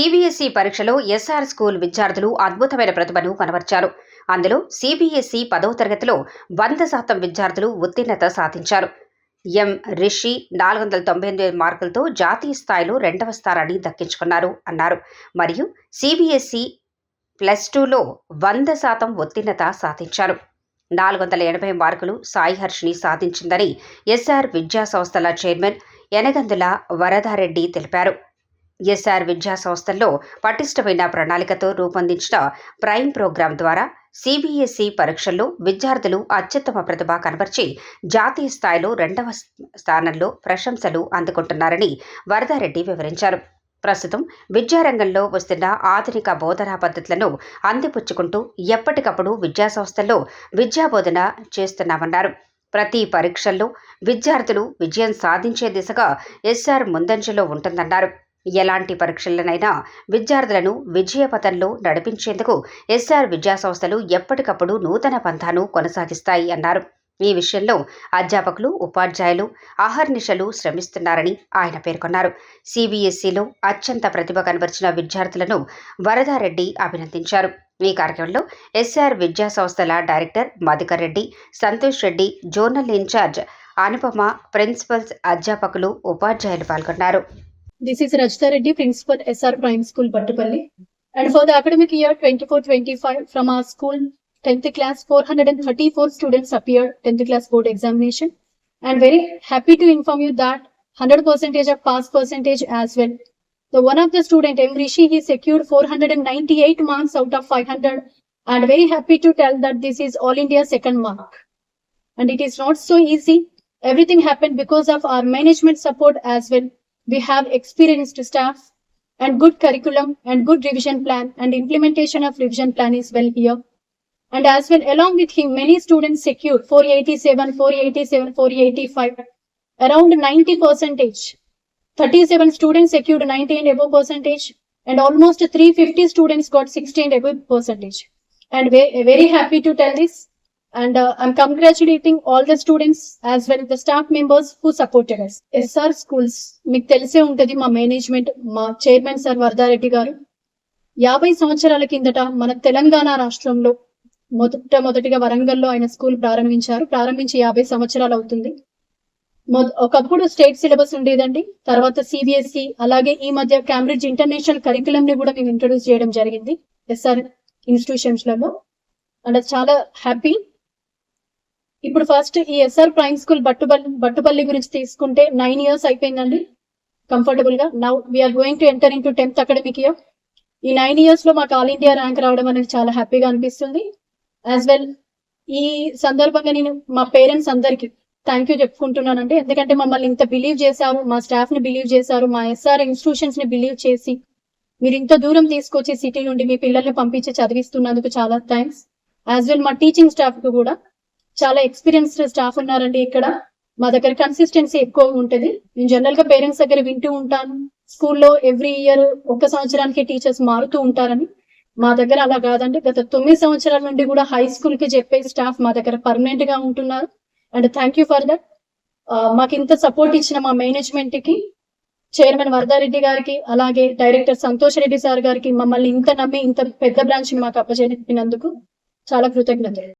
CBSE పరీక్షలో SR school విద్యార్థులు అద్భుతమైన ప్రతిభను కనబర్చారు. అందులో సిబిఎస్ఈ పదవ తరగతిలో వంద శాతం విద్యార్థులు ఉత్తీర్ణత సాధించారు. ఎం. రిషి నాలుగు వందల తొంభై ఎనిమిది మార్కులతో జాతీయ స్థాయిలో రెండవ స్థానాన్ని దక్కించుకున్నారు అన్నారు. మరియు సిబిఎస్ఈ ప్లస్ టూలో వంద శాతం ఉత్తీర్ణత సాధించారు. నాలుగు వందల ఎనభై మార్కులు సాయి హర్షిని సాధించిందని ఎస్ఆర్ విద్యా సంస్థల చైర్మన్ యనగందుల వరదారెడ్డి తెలిపారు. ఎస్ఆర్ విద్యా సంస్థల్లో పటిష్టమైన ప్రణాళికతో రూపొందించిన ప్రైమ్ ప్రోగ్రాం ద్వారా సిబిఎస్ఈ పరీక్షల్లో విద్యార్థులు అత్యుత్తమ ప్రతిభ కనబర్చి జాతీయ స్థాయిలో రెండవ స్థానంలో ప్రశంసలు అందుకుంటున్నారని వరదారెడ్డి వివరించారు. ప్రస్తుతం విద్యారంగంలో వస్తున్న ఆధునిక బోధనా పద్ధతులను అందిపుచ్చుకుంటూ ఎప్పటికప్పుడు విద్యాసంస్థల్లో విద్యాబోధన చేస్తున్నామన్నారు. ప్రతి పరీక్షల్లో విద్యార్థులు విజయం సాధించే దిశగా ఎస్ఆర్ ముందంజలో ఉంటుందన్నారు. ఎలాంటి పరీక్షలనైనా విద్యార్థులను విజయపథంలో నడిపించేందుకు ఎస్ఆర్ విద్యాసంస్థలు ఎప్పటికప్పుడు నూతన పంథాను కొనసాగిస్తాయి అన్నారు. ఈ విషయంలో అధ్యాపకులు ఉపాధ్యాయులు ఆహర్నిశలు శ్రమిస్తున్నారని ఆయన పేర్కొన్నారు. సిబిఎస్ఈలో అత్యంత ప్రతిభ కనబరిచిన విద్యార్థులను వరదారెడ్డి అభినందించారు. ఈ కార్యక్రమంలో ఎస్ఆర్ విద్యా సంస్థల director Madhukar Reddy Santosh Reddy zonal incharge Anupama principals అధ్యాపకులు ఉపాధ్యాయులు పాల్గొన్నారు. This is Rajita Reddy, Principal SR Prime School, Battupalli. And for the academic year 24-25, from our school 10th class, 434 students appeared 10th class board examination. And very happy to inform you that 100 percentage of pass percentage as well. The one of the student, M. Rishi, he secured 498 marks out of 500. And very happy to tell that this is all India second mark. And it is not so easy. Everything happened because of our management support as well. We have experienced staff and good curriculum and good revision plan and implementation of revision plan is well here. And as well, along with him, many students secured 487, 487, 485, around 90 percentage. 37 students secured 90 and above percentage and almost 350 students got 60 and above percentage. And ve- very happy to tell this. And uh, I'm congratulating all the students as well the staff members who supported us. SR schools మీకు తెలిసే ఉంటుంది మా management మా chairman sir Varada Reddy గారు. యాభై సంవత్సరాల కిందట మన తెలంగాణ రాష్ట్రంలో మొదట మొదటిగా వరంగల్లో ఆయన స్కూల్ ప్రారంభించారు. ప్రారంభించి యాభై సంవత్సరాలు అవుతుంది. ఒకప్పుడు స్టేట్ సిలబస్ ఉండేదండి. తర్వాత సిబిఎస్ఈ అలాగే ఈ మధ్య క్యాంబ్రిడ్జ్ ఇంటర్నేషనల్ కరికులం ని కూడా మేము ఇంట్రొడ్యూస్ చేయడం జరిగింది. ఎస్ఆర్ ఇన్స్టిట్యూషన్స్లలో. అండ్ చాలా హ్యాపీ ఇప్పుడు ఫస్ట్ ఈ SR prime school Battuballi Battupalli గురించి తీసుకుంటే నైన్ ఇయర్స్ అయిపోయిందండి. కంఫర్టబుల్గా. Now we are going to enter in to tenth academic year ఈ నైన్ ఇయర్స్లో మాకు ఆల్ ఇండియా ర్యాంక్ రావడం అనేది చాలా హ్యాపీగా అనిపిస్తుంది. యాజ్ వెల్ ఈ సందర్భంగా నేను మా పేరెంట్స్ అందరికి థ్యాంక్ యూ చెప్పుకుంటున్నానండి. ఎందుకంటే మమ్మల్ని ఇంత బిలీవ్ చేశారు మా స్టాఫ్ని బిలీవ్ చేశారు మా ఎస్ఆర్ ఇన్స్టిట్యూషన్స్ని బిలీవ్ చేసి మీరు ఇంత దూరం తీసుకొచ్చి సిటీ నుండి మీ పిల్లల్ని పంపించి చదివిస్తున్నందుకు చాలా థ్యాంక్స్ యాజ్ వెల్ మా టీచింగ్ స్టాఫ్కు కూడా చాలా ఎక్స్పీరియన్స్డ్ స్టాఫ్ ఉన్నారండి ఇక్కడ. మా దగ్గర కన్సిస్టెన్సీ ఎక్కువ ఉంటుంది. నేను జనరల్గా పేరెంట్స్ దగ్గర వింటూ ఉంటాను. స్కూల్లో ఎవ్రీ ఇయర్ ఒక సంవత్సరానికి టీచర్స్ మారుతూ ఉంటారని. మా దగ్గర అలా కాదండి. గత తొమ్మిది సంవత్సరాల నుండి కూడా హై స్కూల్కి చెప్పే స్టాఫ్ మా దగ్గర పర్మనెంట్గా ఉంటున్నారు. And thank you for that మాకు ఇంత సపోర్ట్ ఇచ్చిన మా మేనేజ్మెంట్కి చైర్మన్ వరదారెడ్డి గారికి అలాగే డైరెక్టర్ సంతోష్ రెడ్డి సార్ గారికి మమ్మల్ని ఇంత నమ్మి ఇంత పెద్ద బ్రాంచ్ మాకు అప్పచెప్పినందుకు చాలా కృతజ్ఞతలు.